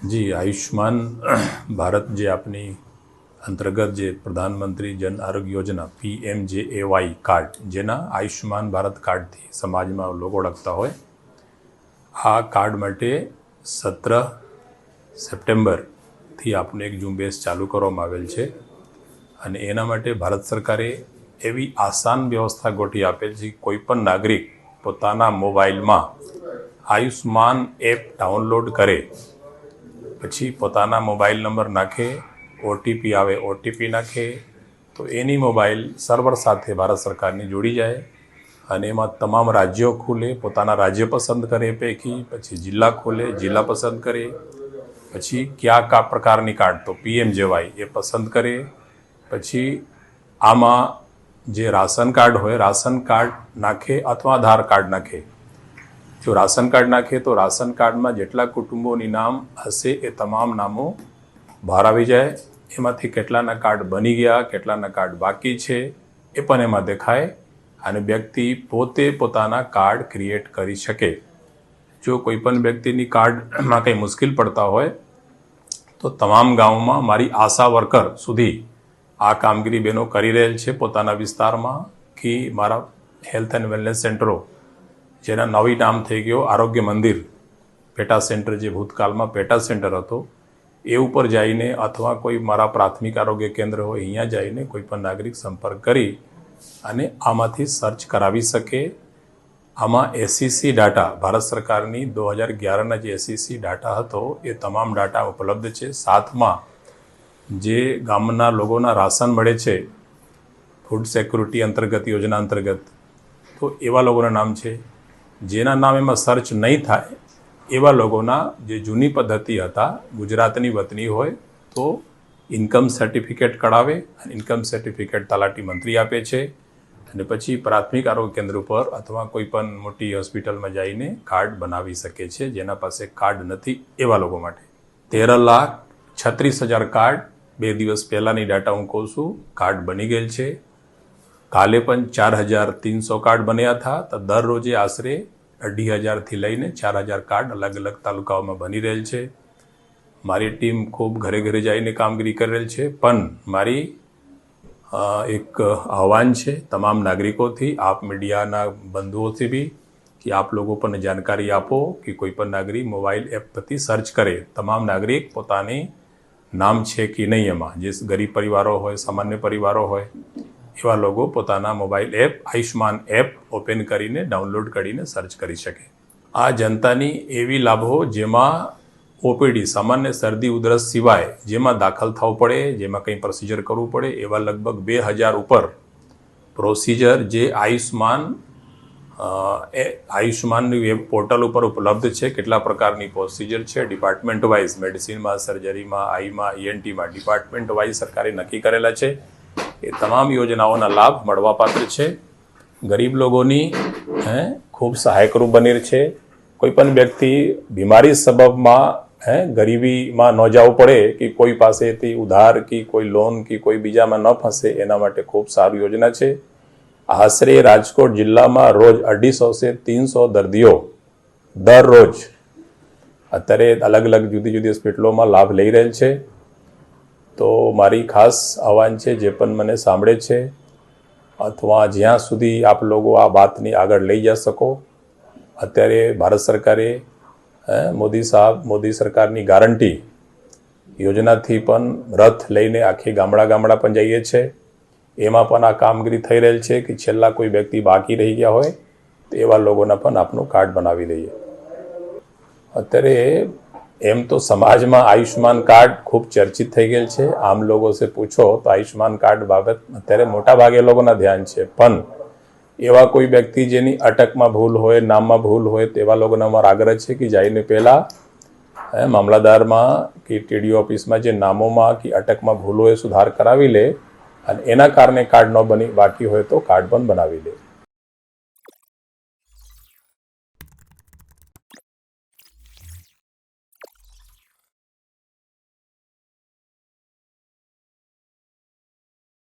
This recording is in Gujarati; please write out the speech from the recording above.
જી આયુષ્માન ભારત જે આપની અંતર્ગત જે પ્રધાનમંત્રી જન આરોગ્ય યોજના, પી એમ જે એ વાય કાર્ડ, જેના આયુષ્માન ભારત કાર્ડથી સમાજમાં લોકો ઓળખતા હોય, આ કાર્ડ માટે સત્ર સપ્ટેમ્બરથી આપને એક ઝુંબેશ ચાલુ કરવામાં આવેલ છે અને એના માટે ભારત સરકારે એવી આસાન વ્યવસ્થા ગોઠવી આપેલ છે કોઈપણ કોઈ પણ નાગરિક પોતાના મોબાઈલમાં આયુષ્માન એપ ડાઉનલોડ કરે પછી પોતાના મોબાઈલ નંબર નાખે ઓટીપી આવે ઓટીપી નાખે, તો એની મોબાઈલ સર્વર સાથે ભારત સરકારની જોડી જાય અને એમાં તમામ રાજ્યો ખુલે, પોતાના રાજ્ય પસંદ કરે પૈકી, પછી જિલ્લા ખોલે, જિલ્લા પસંદ કરે, પછી કયા કા પ્રકારની કાર્ડ, તો પીએમ જેવાય એ પસંદ કરે, પછી આમાં જે રાશન કાર્ડ હોય, રાશન કાર્ડ નાખે અથવા આધાર કાર્ડ નાખે જો રાશન કાર્ડ નાખે તો રાશન કાર્ડમાં જેટલા કુટુંબોની નામ હશે એ તમામ નામો બહાર આવી જાય. એમાંથી કેટલાના કાર્ડ બની ગયા, કેટલાના કાર્ડ બાકી છે, એ પણ એમાં દેખાય અને વ્યક્તિ પોતે પોતાના કાર્ડ ક્રિએટ કરી શકે. જો કોઈ પણ વ્યક્તિની કાર્ડમાં કંઈ મુશ્કેલ પડતા હોય, તો તમામ ગામોમાં મારી આશા વર્કર સુધી આ કામગીરી બહેનો કરી રહેલ છે પોતાના વિસ્તારમાં, કે મારા હેલ્થ એન્ડ વેલનેસ સેન્ટરો જેના નવી નામ થઈ ગયો આરોગ્ય મંદિર. પેટા સેન્ટર જે ભૂતકાળમાં પેટા સેન્ટર હતો, એ ઉપર જઈને અથવા કોઈ મારા પ્રાથમિક આરોગ્ય કેન્દ્ર હોય, અહીંયા જઈને કોઈ પણ નાગરિક સંપર્ક કરી અને આમાંથી સર્ચ કરાવી શકે. આમાં એસસીસી ડાટા ભારત સરકારની દો હજાર ગ્યારના જે એસસીસી ડાટા હતો, એ તમામ ડાટા ઉપલબ્ધ છે. સાથમાં જે ગામના લોકોના રાશન મળે છે ફૂડ સિક્યુરિટી અંતર્ગત, યોજના અંતર્ગત, તો એવા લોકોના નામ છે. જેના નામ એમાં સર્ચ નહીં થાય, એવા લોકોના જે જૂની પદ્ધતિ હતા, ગુજરાતની વતની હોય, તો ઇન્કમ સર્ટિફિકેટ કઢાવે અને ઇન્કમ સર્ટિફિકેટ તલાટી મંત્રી આપે છે. અને પછી પ્રાથમિક આરોગ્ય કેન્દ્ર ઉપર અથવા કોઈ પણ મોટી હોસ્પિટલમાં જઈને કાર્ડ બનાવી શકે છે, જેના પાસે કાર્ડ નથી, એવા લોકો માટે. તેર લાખ છત્રીસ હજાર કાર્ડ, બે દિવસ પહેલાંની ડાટા હું કહું છું, કાર્ડ બની ગયેલ છે. કાલે પણ ચાર હજાર તીનસો કાર્ડ બન્યા હતા. તો દરરોજે આશરે અઢી હજારથી લઈને ચાર હજાર કાર્ડ અલગ અલગ તાલુકાઓમાં બની રહેલ છે. મારી ટીમ ખૂબ ઘરે ઘરે જઈને કામગીરી કરી રહેલ છે. પણ મારી એક આહવાન છે તમામ નાગરિકોથી, આપ મીડિયાના બંધુઓથી બી, કે આપ લોકો પણ જાણકારી આપો કે કોઈ પણ નાગરિક મોબાઈલ એપ પરથી સર્ચ કરે. તમામ નાગરિક પોતાની નામ છે કે નહીં એમાં. જે ગરીબ પરિવારો હોય, સામાન્ય પરિવારો હોય એવા લોકો પોતાના mobile app Ayushman app open કરીને ડાઉનલોડ કરીને સર્ચ કરી શકે? આ જનતાની એવી લાભો જેમાં ઓપીડી, સામાન્ય શરદી, ઉધરસ સિવાય જેમાં દાખલ થવું પડે, જેમાં કંઈ પ્રોસિજર કરવું પડે, એવા લગભગ બે હજાર ઉપર પ્રોસિજર જે આયુષ્માન એ આયુષ્માનની વેબ પોર્ટલ ઉપર ઉપલબ્ધ છે, કેટલા પ્રકારની પ્રોસિજર છે ડિપાર્ટમેન્ટ વાઇઝ મેડિસિનમાં સર્જરીમાં આઈમાં ઈએનટીમાં ડિપાર્ટમેન્ટ વાઇઝ સરકારે નક્કી કરેલા છે. એ તમામ યોજનાઓના લાભ મળવાપાત્ર છે. ગરીબ લોકોની, હે, ખૂબ સહાયકરૂપ બની છે. કોઈપણ વ્યક્તિ બીમારી સબબમાં, હે, ગરીબીમાં ન જવું પડે કે કોઈ પાસેથી ઉધાર કે કોઈ લોન કે કોઈ બીજામાં ન ફસે, એના માટે ખૂબ સારી યોજના છે. આશરે રાજકોટ જિલ્લામાં રોજ અઢીસોથી ત્રણસો દર્દીઓ દરરોજ અત્યારે અલગ અલગ જુદી જુદી હોસ્પિટલોમાં લાભ લઈ રહેલ છે. તો મારી ખાસ આહવાન છે જે પણ મને સાંભળે છે. અથવા જ્યાં સુધી આપ લોકો આ વાતની આગળ લઈ જઈ શકો. અત્યારે ભારત સરકારે મોદી સાહેબ, મોદી સરકારની ગારંટી યોજનાથી પણ રથ લઈને આખી ગામડા ગામડા પણ જઈએ છે. એમાં પણ આ કામગીરી થઈ રહેલ છે કે છેલ્લા કોઈ વ્યક્તિ બાકી રહી ગયા હોય તો એવા લોકોના પણ આપનું કાર્ડ બનાવી દઈએ. અત્યારે એમ તો સમાજમાં આયુષ્માન કાર્ડ ખૂબ ચર્ચિત થઈ ગયેલ છે. આમ લોકો સે પૂછો તો આયુષ્યમાન કાર્ડ બાબત અત્યારે મોટા ભાગે લોકોના ધ્યાન છે. પણ એવા કોઈ વ્યક્તિ જેની અટકમાં ભૂલ હોય, નામમાં ભૂલ હોય તેવા લોકોને અમારો આગ્રહ છે કે જઈને પહેલાં મામલાદારમાં કે ટીડીઓ ઓફિસમાં જે નામોમાં કે અટકમાં ભૂલ હોય સુધાર કરાવી લે અને એના કારણે કાર્ડ ન બની, બાકી હોય તો કાર્ડ પણ બનાવી લે.